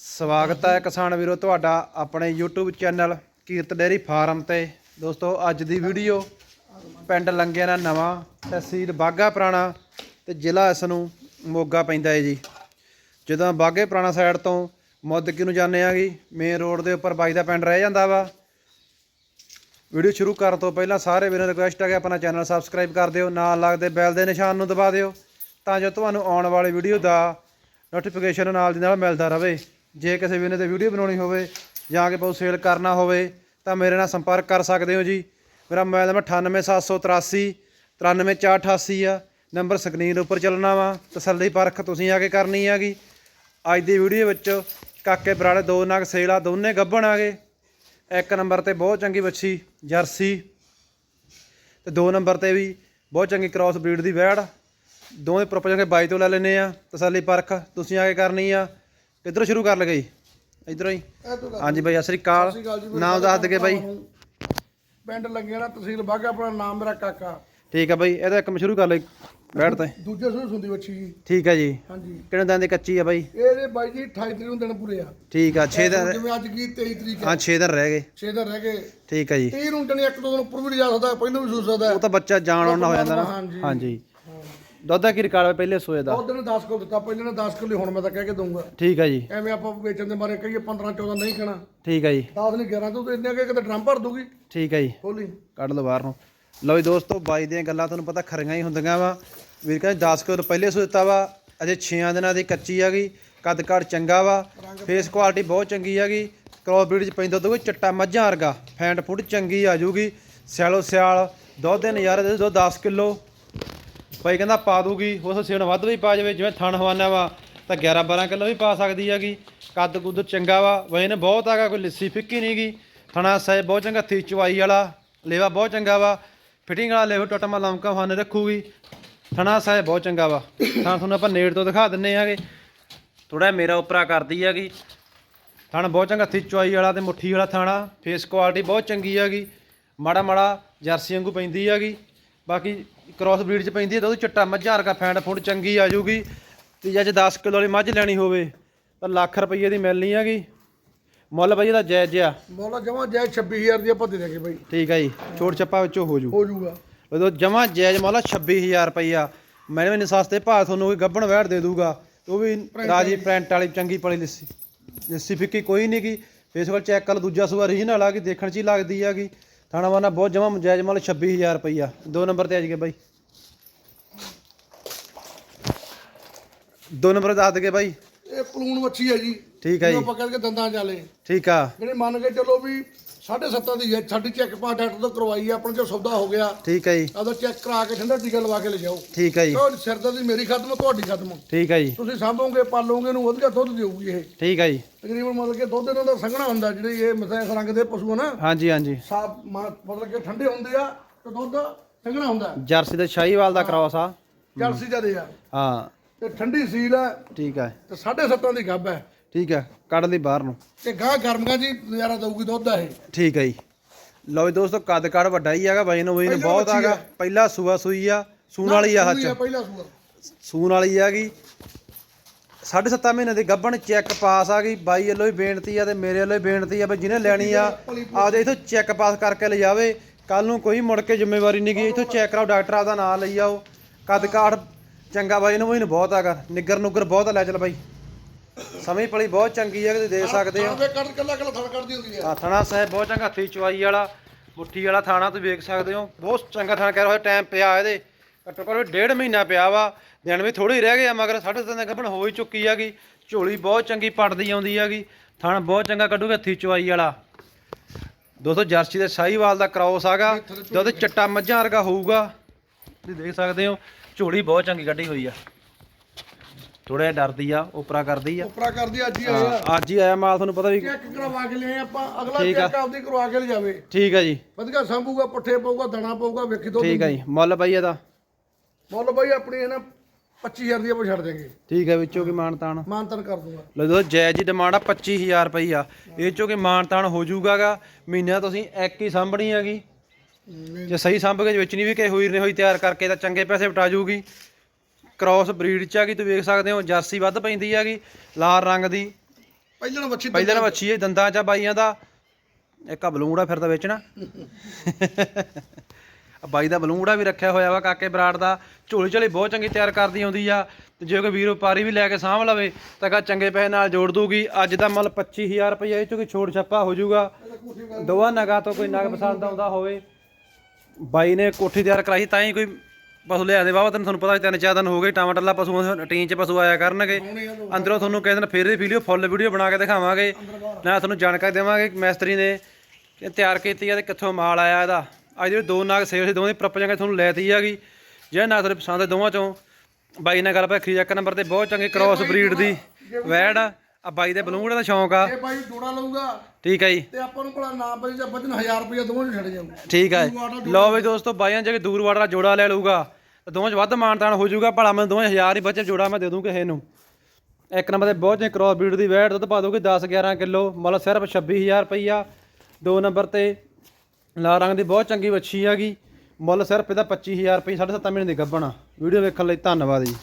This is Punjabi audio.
ਸਵਾਗਤ ਹੈ ਕਿਸਾਨ ਵੀਰੋ ਤੁਹਾਡਾ ਆਪਣੇ YouTube channel Kirat dairy farm ਤੇ। ਦੋਸਤੋ, ਅੱਜ ਦੀ ਵੀਡੀਓ ਪਿੰਡ ਲੰਗਿਆਂ ਦਾ ਨਵਾਂ ਤਹਿਸੀਲ ਬਾਗਾ ਪੁਰਾਣਾ ਤੇ ਜ਼ਿਲ੍ਹਾ ਇਸ ਨੂੰ ਮੋਗਾ ਪੈਂਦਾ ਹੈ ਜੀ। ਜਦੋਂ ਬਾਗੇ ਪੁਰਾਣਾ ਸਾਈਡ ਤੋਂ ਮੁੱਦਕੀ ਨੂੰ ਜਾਂਦੇ ਆਂਗੀ ਮੇਨ ਰੋਡ ਦੇ ਉੱਪਰ ਬਾਈ ਦਾ ਪਿੰਡ ਰਹਿ ਜਾਂਦਾ ਵਾ। ਵੀਡੀਓ ਸ਼ੁਰੂ ਕਰਨ ਤੋਂ ਪਹਿਲਾਂ ਸਾਰੇ ਵੀਰਾਂ ਨੂੰ ਰਿਕੁਐਸਟ ਹੈ ਕਿ ਆਪਣਾ ਚੈਨਲ ਸਬਸਕ੍ਰਾਈਬ ਕਰ ਦਿਓ, ਨਾਲ ਲੱਗਦੇ ਬੈਲ ਦੇ ਨਿਸ਼ਾਨ ਨੂੰ ਦਬਾ ਦਿਓ, ਤਾਂ ਜੋ ਤੁਹਾਨੂੰ ਆਉਣ ਵਾਲੀ ਵੀਡੀਓ ਦਾ ਨੋਟੀਫਿਕੇਸ਼ਨ ਨਾਲ ਦੀ ਨਾਲ ਮਿਲਦਾ ਰਹੇ। ਜੇ ਕਿਸੇ ਵੀਰ ਨੇ ਤੇ ਵੀਡੀਓ ਬਣਾਉਣੀ ਹੋਵੇ ਜਾਂ ਕਿ ਬਹੁਤ ਸੇਲ ਕਰਨਾ ਹੋਵੇ, ਤਾਂ ਮੇਰੇ ਨਾਲ ਸੰਪਰਕ ਕਰ ਸਕਦੇ ਹੋ ਜੀ। ਮੇਰਾ ਮੋਬਾਈਲ ਨੰਬਰ 98783 93488 ਆ। ਨੰਬਰ ਸਕਰੀਨ ਉੱਪਰ ਚੱਲਣਾ ਵਾ। ਤਸੱਲੀ ਪਰਖ ਤੁਸੀਂ ਆ ਕੇ ਕਰਨੀ ਹੈਗੀ ਅੱਜ ਦੀ ਵੀਡੀਓ ਵਿੱਚ ਕਾਕੇ ਬਰਾੜੇ ਦੋ ਨਗ ਸੇਲ ਆ, ਦੋਨੇ ਗੱਭਣ ਆ ਗਏ। ਇੱਕ ਨੰਬਰ ਤੇ ਬਹੁਤ ਚੰਗੀ ਬੱਚੀ ਜਰਸੀ ਤੇ ਦੋ ਨੰਬਰ ਤੇ ਵੀ ਬਹੁਤ ਚੰਗੀ ਕ੍ਰਾਸ ਬਰੀਡ ਦੀ ਵੈੜ। ਦੋਵੇਂ ਪ੍ਰੋਪਰ ਚੰਗੇ ਬਾਈ ਤੋਂ ਲੈ ਲੈਨੇ ਆ। ਤਸੱਲੀ ਪਰਖ ਤੁਸੀਂ ਆ ਕੇ ਕਰਨੀ ਆ। ਕਿੱਧਰੋਂ ਸ਼ੁਰੂ ਕਰ ਲਗੇ ਇਧਰੋਂ ਹੀ। ਹਾਂਜੀ ਬਾਈ ਸਤਿ ਸ੍ਰੀ ਅਕਾਲ। ਨਾਮ ਦੱਸ ਦਗੇ ਬਾਈ। ਪਿੰਡ ਲੱਗਿਆ ਨਾ ਤਹਿਸੀਲ ਬਾਗਾ ਆਪਣਾ ਨਾਮ ਮੇਰਾ ਕਾਕਾ। ਠੀਕ ਆ ਬਾਈ ਇਹਦਾ ਇੱਕ ਮੈਂ ਸ਼ੁਰੂ ਕਰ ਲਈ ਵੈੜ ਤੇ। ਦੂਜੇ ਸੂਏ ਸੁੰਦੀ ਬੱਚੀ। ਜੀ ਠੀਕ ਆ ਜੀ। ਹਾਂਜੀ। ਕਿਹੜੇ ਦਿਨ ਦੀ ਕੱਚੀ ਆ ਬਾਈ? ਇਹਦੇ ਬਾਈ ਜੀ 28 ਤਰੀਕ ਨੂੰ ਦਿਨ ਪੂਰੇ ਆ। ਠੀਕ ਆ 6 ਦਿਨ ਜਿਵੇਂ ਅੱਜ ਕੀ 23 ਤਰੀਕ ਹਾਂ 6 ਦਿਨ ਰਹਿ ਗਏ। 6 ਦਿਨ ਰਹਿ ਗਏ। ਠੀਕ ਆ ਜੀ। 30 ਨੂੰ ਜਣੀ ਇੱਕ ਦੋ ਦਿਨ ਉੱਪਰ ਵੀ ਜਾ ਸਕਦਾ ਪਹਿਲਾਂ ਵੀ ਸੂ ਸਕਦਾ। ਉਹ ਤਾਂ ਬੱਚਾ ਜਾਣ ਆਉਣਾ ਹੋ ਜਾਂਦਾ ਨਾ। ਹਾਂਜੀ। ਹਾਂਜੀ। ਦੁੱਧ ਦਾ ਕੀ ਰਿਕਾਰਡ ਹੈ ਪਹਿਲੇ ਸੋਏ ਦਾ? ਉਹ ਦਿਨ 10 ਕਿਲੋ ਦਿੱਤਾ ਪਹਿਲੇ ਨੇ 10 ਕਿਲੋ ਹੁਣ ਮੈਂ ਤਾਂ ਕਹਿ ਕੇ ਦਊਂਗਾ। ਠੀਕ ਆ ਜੀ। ਐਵੇਂ ਆਪਾਂ ਵੇਚਣ ਦੇ ਮਾਰੇ ਕਹੀਏ 15 14 ਨਹੀਂ ਕਹਿਣਾ ਠੀਕ ਆ ਜੀ। 10 ਨਹੀਂ 11 ਤੂੰ ਇੰਨੇ ਕਿ ਕਿਤੇ ਡਰਮ ਭਰ ਦੂਗੀ ਠੀਕ ਆ ਜੀ। ਖੋਲੀ। ਕੱਢ ਲਓ ਬਾਹਰ ਨੂੰ। ਲਓ ਜੀ ਦੋਸਤੋ ਬਾਈ ਦੀਆਂ ਗੱਲਾਂ ਤੁਹਾਨੂੰ ਪਤਾ ਖਰੀਆਂ ਹੀ ਹੁੰਦੀਆਂ ਵਾ। ਵੀਰ ਕਹਿੰਦੇ 10 ਕਿਲੋ ਪਹਿਲੇ ਸੋ ਦਿੱਤਾ ਵਾ ਅਜੇ 6 ਦਿਨਾਂ ਦੀ ਕੱਚੀ ਹੈਗੀ ਕੱਦ ਕਾਠ ਚੰਗਾ ਵਾ ਫੇਸ ਕੁਆਲਿਟੀ ਬਹੁਤ ਚੰਗੀ ਹੈਗੀ ਕ੍ਰੋਸ ਬਰੀਡ ਚ ਪੈਂਦਾ ਦੋਗੇ ਚਿੱਟਾ ਮੱਝਾਂ ਵਰਗਾ ਫੈਂਟ ਫੁੱਟ ਚੰਗੀ ਆ ਜੂਗੀ ਸਿਆਲੋ ਸਿਆਲ ਦੁੱਧ ਦੇ ਨਜ਼ਾਰੇ ਦੇ ਦੁੱਧ 10 ਕਿਲੋ। ਭਾਈ ਕਹਿੰਦਾ ਪਾ ਦੂਗੀ ਉਸ ਸਿਣ ਵੱਧ ਵੀ ਪਾ ਜਾਵੇ, ਜਿਵੇਂ ਥਣ ਹਵਾਨਾ ਵਾ, ਤਾਂ 11 12 ਕਿਲੋ ਵੀ ਪਾ ਸਕਦੀ ਹੈਗੀ। ਕੱਦ ਕੁੱਦ ਚੰਗਾ ਵਾ, ਵਜਨ ਬਹੁਤ ਹੈਗਾ, ਕੋਈ ਲਿੱਸੀ ਫਿੱਕੀ ਨਹੀਂਗੀ ਥਣਾ ਸਾਇ ਬਹੁਤ ਚੰਗਾ, ਥੀ ਚਵਾਈ ਵਾਲਾ ਲੇਵਾ ਬਹੁਤ ਚੰਗਾ ਵਾ। ਫਿਟਿੰਗ ਵਾਲਾ ਲੇਵਾ ਟਟਮਾ ਲਮਕਾ ਹਵਾਨੇ ਰੱਖੂਗੀ। ਥਣਾ ਸਾਇ ਬਹੁਤ ਚੰਗਾ ਵਾ। ਥਾਂ ਤੁਹਾਨੂੰ ਆਪਾਂ ਨੇੜ ਤੋਂ ਦਿਖਾ ਦਿੰਨੇ ਆਗੇ। ਥੋੜਾ ਮੇਰਾ ਉਪਰਾ ਕਰਦੀ ਹੈਗੀ। ਥਣ ਬਹੁਤ ਚੰਗਾ, ਥੀ ਚਵਾਈ ਵਾਲਾ ਤੇ ਮੁੱਠੀ ਵਾਲਾ ਥਾਣਾ। ਫੇਸ ਕੁਆਲਿਟੀ ਬਹੁਤ ਚੰਗੀ ਹੈਗੀ। ਮਾੜਾ ਮਾੜਾ ਜਰਸੀ ਵਾਂਗੂ ਪੈਂਦੀ ਹੈਗੀ। ਬਾਕੀ ਕ੍ਰਾਸ ਬਰੀਡ ਚ ਪੈਂਦੀ ਹੈ ਤਾਂ ਉਹਦੀ ਚਿੱਟਾ ਮੱਝਾਂ ਵਰਗਾ ਫੈਂਟ ਫੁੱਟ ਚੰਗੀ ਆ ਜੂਗੀ ਤੇ ਜੇ ਅੱਜ 10 ਕਿਲੋ ਵਾਲੀ ਮੱਝ ਲੈਣੀ ਹੋਵੇ ਤਾਂ ਲੱਖ ਰੁਪਏ ਦੀ ਮਿਲਣੀ ਹੈਗੀ। ਮੁੱਲ ਭਾਈ ਇਹਦਾ ਜਾਇਜ਼ ਆ ਮੌਲਾ ਜਮਾ ਜੈ 26000 ਦੀ ਆਪਾਂ ਦੇ ਦੇਗੇ ਬਾਈ। ਠੀਕ ਹੈ ਜੀ ਛੋਟ ਛੱਪਾ ਵਿੱਚੋਂ ਹੋ ਜੂ। ਹੋ ਜਾਊਗਾ ਉਦੋਂ ਜਮਾ ਜਾਇਜ਼ ਮੁੱਲ 26000 ਰੁਪਈਆ। ਮੈਨੂੰ ਵੀ ਸਸਤੇ ਭਾਅ ਤੁਹਾਨੂੰ ਕੋਈ ਗੱਬਣ ਵੈੜ ਦੇ ਦੂਗਾ। ਉਹ ਵੀ ਰਾਜੀ ਪ੍ਰਿੰਟ ਵਾਲੀ ਚੰਗੀ ਪਲੀ ਲਿੱਸੀ। ਲਿੱਸੀ ਫਿੱਕੀ ਕੋਈ ਨਹੀਂ ਗੀ। ਫੇਸਬੁੱਕ ਚੈੱਕ ਕਰ ਦੂਜਾ ਸੂਆ ਰੀਜਨਲ ਆ ਕਿ ਦੇਖਣ ਚ ਹੀ ਲੱਗਦੀ ਹੈਗੀ ਥਾਣਾ ਵਾਨਾ ਬਹੁਤ ਜਮਾ ਜਾਇਜ਼ ਮੁੱਲ 26000 ਰੁਪਈਆ। ਦੋ ਨੰਬਰ ਤੇ ਆ ਜਗੇ ਬਾਈ। ਦੋ ਨੰਬਰ ਦੱਸ ਦਗੇ ਬਾਈ। ਇਹ ਪਲੂਣ ਮੱਛੀ ਹੈ ਜੀ। ਠੀਕ ਹੈ ਜੀ। ਆਪਾਂ ਕਰਕੇ ਦੰਦਾਂ ਚਾਲੇ ਠੀਕ ਆ। ਜਿਹੜੇ ਮੰਨ ਕੇ ਚੱਲੋ ਵੀ 7.5 ਦੀ ਹੈ ਸਾਡੀ ਚੈੱਕ ਪਾ ਡਾਕਟਰ ਤੋਂ ਕਰਵਾਈ ਹੈ ਆਪਣੇ ਜੋ ਸੌਦਾ ਹੋ ਗਿਆ। ਠੀਕ ਹੈ ਜੀ। ਆਦਾ ਚੈੱਕ ਕਰਾ ਕੇ ਠੰਡਾ ਟੀਕਾ ਲਵਾ ਕੇ ਲੈ ਜਾਓ ਠੀਕ ਹੈ ਜੀ। ਉਹ ਸਿਰ ਦਰਦ ਮੇਰੀ ਖਤਮ ਤੁਹਾਡੀ ਖਤਮ। ਠੀਕ ਹੈ ਜੀ। ਤੁਸੀਂ ਸਾਂਭੋਗੇ ਪਾਲੋਗੇ ਨੂੰ ਵਧੀਆ ਦੁੱਧ ਦੇਊਗੀ ਇਹ। ਠੀਕ ਹੈ ਜੀ। ਤਕਰੀਬਨ ਮਤਲਬ ਕਿ ਦੁੱਧ ਇਹਨਾਂ ਦਾ ਸੰਘਣਾ ਹੁੰਦਾ ਜਿਹੜੇ ਇਹ ਮਸੈਸ ਰੰਗ ਦੇ ਪਸ਼ੂ ਆ ਨਾ। ਹਾਂਜੀ ਹਾਂਜੀ। ਸਾਫ਼ ਮਤਲਬ ਕਿ ਠੰਡੇ ਹੁੰਦੇ ਆ ਤੇ ਦੁੱਧ ਸੰਘਣਾ ਹੁੰਦਾ ਜਰਸੀ ਤੇ ਸ਼ਾਹੀਵਾਲ ਦਾ ਕ੍ਰਾਸ ਆ ਜਰਸੀ ਜਦੇ ਆ। ਹਾਂ। ਤੇ ਠੰਡੀ ਸੀਲ ਹੈ। ਠੀਕ ਹੈ। ਤੇ 7.5 ਦੀ ਗੱਭ ਹੈ। ਠੀਕ ਹੈ ਕੱਢ ਲਈ ਬਾਹਰ ਨੂੰ। ਤੇ ਗਾਂ ਗਰਮੀਆਂ ਜੀ ਨਜ਼ਾਰਾ ਦਊਗੀ ਦੁੱਧ ਇਹ। ਠੀਕ ਹੈ ਜੀ। ਲਓ ਜੀ ਦੋਸਤੋ ਕੱਦ ਕਾੜ ਵੱਡਾ ਹੀ ਹੈਗਾ ਵਜਨ ਪਹਿਲਾਂ ਬਹੁਤ ਬੱਚੀ ਹੈਗਾ। ਪਹਿਲਾ ਸੂਆ ਸੂਈ ਆ ਸੂਣ ਵਾਲੀ ਆ ਸੂਈ ਹੱਥ ਪਹਿਲਾ ਸੂਆ। ਸੂਣ ਵਾਲੀ ਹੈਗੀ। ਸਾਢੇ ਸੱਤਾਂ ਮਹੀਨੇ ਦੀ ਗੱਭਣ ਚੈੱਕ ਪਾਸ ਆ ਗਈ। ਬਾਈ ਵੱਲੋਂ ਹੀ ਬੇਨਤੀ ਆ ਤੇ ਮੇਰੇ ਵੱਲੋਂ ਹੀ ਬੇਨਤੀ ਆ ਵੀ ਜਿਹਨੇ ਲੈਣੀ ਆ ਆਪਦੇ ਇਥੋਂ ਚੈੱਕ ਪਾਸ ਕਰਕੇ ਲਿਜਾਵੇ ਕੱਲ ਨੂੰ ਕੋਈ ਮੁੜ ਕੇ ਜ਼ਿੰਮੇਵਾਰੀ ਨਹੀਂ ਗਈ। ਇਥੋਂ ਚੈੱਕ ਕਰਾਓ ਡਾਕਟਰ ਆਪਦਾ ਨਾਂ ਲਈ ਆਓ। ਕੱਦ ਕਾਠ ਚੰਗਾ ਬਾਈ ਨੂੰ ਵਜਨ ਬਹੁਤ ਹੈਗਾ। ਨਿੱਗਰ ਨੁੱਗਰ ਬਹੁਤ ਆ, ਲੈ ਚੱਲ ਬਾਈ। ਸਮਝ ਪਲੀ ਬਹੁਤ ਚੰਗੀ ਹੈ ਤੁਸੀਂ ਦੇ ਸਕਦੇ ਹੋ ਆਵੇ ਕੱਢ ਕੱਲਾ ਕੱਲਾ ਥੜ ਕੱਢਦੀ ਹੁੰਦੀ ਹੈ ਆ ਥਣਾ ਸਾਹਿਬ ਬਹੁਤ ਚੰਗਾ ਹੱਥੀ ਚਵਾਈ ਵਾਲਾ ਮੁੱਠੀ ਵਾਲਾ ਥਾਣਾ ਤੁਸੀਂ ਵੇਖ ਸਕਦੇ ਹੋ। ਬਹੁਤ ਚੰਗਾ ਥਾਣਾ ਕਹਿ ਰਿਹਾ ਟਾਈਮ ਪਿਆ ਇਹਦੇ। ਘੱਟੋ ਘੱਟ ਡੇਢ ਮਹੀਨਾ ਪਿਆ ਵਾ। ਦਿਨ ਵੀ ਥੋੜੇ ਰਹਿ ਗਏ ਆ ਮਗਰ ਸਾਢੇ ਤਿੰਨ ਗੱਭਣ ਹੋ ਹੀ ਚੁੱਕੀ ਹੈਗੀ ਝੋਲੀ ਬਹੁਤ ਚੰਗੀ ਪੜਦੀ ਆਉਂਦੀ ਹੈਗੀ ਥਣ ਬਹੁਤ ਚੰਗਾ ਕੱਢੂਗਾ ਹੱਥੀ ਚਵਾਈ ਵਾਲਾ। ਦੋਸਤੋ ਜਰਸੀ ਦੇ ਸਾਹੀਵਾਲ ਦਾ ਕ੍ਰਾਸ ਆਗਾ। ਦੁੱਧ ਚਿੱਟਾ ਮੱਝਾਂ ਵਰਗਾ ਹੋਊਗਾ ਤੁਸੀਂ ਦੇਖ ਸਕਦੇ ਹੋ ਝੋਲੀ ਬਹੁਤ ਚੰਗੀ ਕੱਢੀ ਹੋਈ ਆ। ਥੋੜਾ ਜਿਹਾ ਡਰਦੀ ਆ ਉਪਰਾ ਕਰਦੀ ਆ। ਉਪਰਾ ਕਰਦੀ ਅੱਜ ਹੀ ਆਏ ਆ। ਹਾਂ, ਅੱਜ ਹੀ ਆਇਆ ਮਾਲ ਤੁਹਾਨੂੰ ਪਤਾ ਵੀ ਚੈੱਕ ਕਰਵਾ ਕੇ ਲਿਆਏ ਆਪਾਂ ਅਗਲਾ ਠੀਕ ਆ। ਚੈੱਕ ਆਪਦੀ ਕਰਵਾ ਕੇ ਲਿਜਾਵੇ। ਠੀਕ ਆ ਜੀ। ਵਧੀਆ ਸਾਂਭੂਗਾ ਪੱਠੇ ਪਊਗਾ ਦਣਾ ਪਊਗਾ ਵੇਖੀ ਦੁੱਧ ਠੀਕ ਆ ਜੀ। ਮੁੱਲ ਬਾਈ ਇਹਦਾ? ਮੁੱਲ ਬਾਈ ਆਪਣੀ ਇਹ ਨਾ 25000 ਦੀ ਆਪਾਂ ਛੱਡ ਦੇਗੇ ਠੀਕ ਹੈ ਵਿੱਚੋਂ ਕੀ ਮਾਨਤਾਨ ਮਾਨਤਨ ਕਰ ਦੂੰਗਾ। ਲੋ ਦੋ ਜਾਇਜ਼ ਦੀ ਡਿਮਾਂਡ ਆ 25000 ਰੁਪਈ ਆ। ਇਹ ਚੋਂ ਕੀ ਮਾਨਤਾਨ ਹੋ ਜਾਊਗਾਗਾ? ਮਹੀਨਾ ਤੁਸੀਂ ਇੱਕ ਹੀ ਸਾਂਭਣੀ ਹੈਗੀ। ਜੇ ਸਹੀ ਸਾਂਭ ਕੇ ਵੇਚਣੀ ਵੀ ਕਿ ਹੋਈ ਨਹੀਂ ਹੋਈ ਤਿਆਰ ਕਰਕੇ ਤਾਂ ਚੰਗੇ ਪੈਸੇ ਵਟਾ ਜੂਗੀ ਕ੍ਰਾਸ ਬਰੀਡ ਚ ਆ ਗਈ ਤੁਸੀਂ ਵੇਖ ਸਕਦੇ ਹੋ ਜਰਸੀ ਵੱਧ ਪੈਂਦੀ ਹੈਗੀ ਲਾਲ ਰੰਗ ਦੀ। ਪਹਿਲਾਂ ਵੱਛੀ ਪਹਿਲਾਂ ਵੱਛੀ ਇਹ ਦੰਦਾਂ ਚ ਬਾਈਆਂ ਦਾ। ਇੱਕ ਆ ਬਲੂੰਗੜਾ ਫਿਰਦਾ ਵੇਚਣਾ। ਬਾਈ ਦਾ ਬਲੂੰਗੜਾ ਵੀ ਰੱਖਿਆ ਹੋਇਆ ਵਾ ਕਾਕੇ ਬਰਾੜ ਦਾ। ਝੋਲੀ ਝੋਲੀ ਬਹੁਤ ਚੰਗੀ ਤਿਆਰ ਕਰਦੀ ਆਉਂਦੀ ਆ। ਤੇ ਜੇ ਕੋਈ ਵੀਰ ਵਪਾਰੀ ਵੀ ਲੈ ਕੇ ਸਾਂਭ ਲਵੇ ਤਾਂ ਕਾ ਚੰਗੇ ਪੈਸੇ ਨਾਲ ਜੋੜ ਦੂਗੀ। ਅੱਜ ਦਾ ਮੁੱਲ 25000 ਰੁਪਏ ਇਹ ਚੋਂ ਕੋਈ ਛੋੜ ਛੱਪਾ ਹੋ ਜਾਊਗਾ। ਦੋਵਾਂ ਨਗਾਂ ਤੋਂ ਕੋਈ ਨਗ ਪਸੰਦ ਆਉਂਦਾ ਹੋਵੇ। ਬਾਈ ਨੇ ਕੋਠੀ ਤਿਆਰ ਕਰਾਈ ਤਾਂ ਹੀ ਕੋਈ ਪਸ਼ੂ ਲਿਆਦੇ ਵਾਵਾ ਤੈਨੂੰ ਤੁਹਾਨੂੰ ਪਤਾ ਤਿੰਨ ਚਾਰ ਦਿਨ ਹੋ ਗਏ ਟਮਾਟਰਲਾ ਪਸ਼ੂ ਟੀਨ ਚ ਪਸ਼ੂ ਆਇਆ ਕਰਨਗੇ। ਅੰਦਰੋਂ ਤੁਹਾਨੂੰ ਕਿਸੇ ਦਿਨ ਫੇਰ ਦੀ ਵੀਡੀਓ ਫੁੱਲ ਵੀਡੀਓ ਬਣਾ ਕੇ ਦਿਖਾਵਾਂਗੇ। ਨਾ ਤੁਹਾਨੂੰ ਜਾਣਕਾਰੀ ਦੇਵਾਂਗੇ ਕਿ ਮਿਸਤਰੀ ਨੇ, ਇਹ ਤਿਆਰ ਕੀਤੀ ਆ ਤੇ ਕਿੱਥੋਂ ਮਾਲ ਆਇਆ ਇਹਦਾ। ਅੱਜ ਜਿਹੜੇ ਦੋ ਨਾਗ ਸੇਲ ਸੀ, ਦੋਵੇਂ ਦੀ ਪ੍ਰਪ ਜਾਂਗੇ ਤੁਹਾਨੂੰ ਲੈਤੀ ਹੈਗੀ। ਜੇ ਨਾ ਤੁਹਾਨੂੰ ਪਸੰਦ ਦੇ ਦੋਵਾਂ ਚੋਂ। ਬਾਈ ਨਾਲ ਗੱਲ ਪੈ ਖਰੀਦ ਇੱਕ ਨੰਬਰ ਤੇ ਬਹੁਤ ਚੰਗੀ ਕ੍ਰਾਸ ਬਰੀਡ ਦੀ, ਵੈੜ ਆ। ਆ ਬਾਈ ਦੇ ਬਲੂੰਗੜੇ ਦਾ ਸ਼ੌਂਕ ਆ। ਇਹ ਬਾਈ ਜੋੜਾ ਲਊਗਾ। ਠੀਕ ਹੈ ਜੀ। ਤੇ ਆਪਾਂ ਨੂੰ ਭਲਾ ਨਾ ਬਈ ਜਾਂ ਬਚਨ 1000 ਰੁਪਏ ਦੋਵਾਂ ਨੂੰ ਛੱਡ ਜਾਊ ਠੀਕ ਹੈ ਲਓ ਵੀ ਦੋਸਤੋ ਬਾਈਆਂ ਜੇ ਦੂਰ ਦਾ ਜੋੜਾ ਲੈ ਲਊਗਾ ਤਾਂ ਦੋਵਾਂ ਚ ਵੱਧ ਮਾਨਤਾਨ ਹੋ ਜਾਊਗਾ ਭਲਾ ਮੈਂ ਦੋਵੇਂ ਹਜ਼ਾਰ ਹੀ ਬਚੇ ਜੋੜਾ ਮੈਂ ਦੇ ਦੂੰ ਕਿਸੇ ਨੂੰ। ਇੱਕ ਨੰਬਰ ਤੇ ਬਹੁਤ ਜੇ ਕ੍ਰੋਸ ਬਰੀਡ ਦੀ ਵੈਟ ਦੁੱਧ ਪਾ ਦੋਗੇ 10 11 ਕਿਲੋ ਮੁੱਲ ਸਿਰਫ 26000 ਰੁਪਈਆ। ਦੋ ਨੰਬਰ ਤੇ ਲਾਲ ਰੰਗ ਦੀ ਬਹੁਤ ਚੰਗੀ ਵੱਛੀ ਹੈਗੀ ਮੁੱਲ ਸਿਰਫ ਇਹਦਾ 25000 ਰੁਪਏ 7.5 ਮਹੀਨੇ ਦੀ ਗੱਭਣ ਵੀਡੀਓ ਵੇਖਣ ਲਈ ਧੰਨਵਾਦ ਜੀ।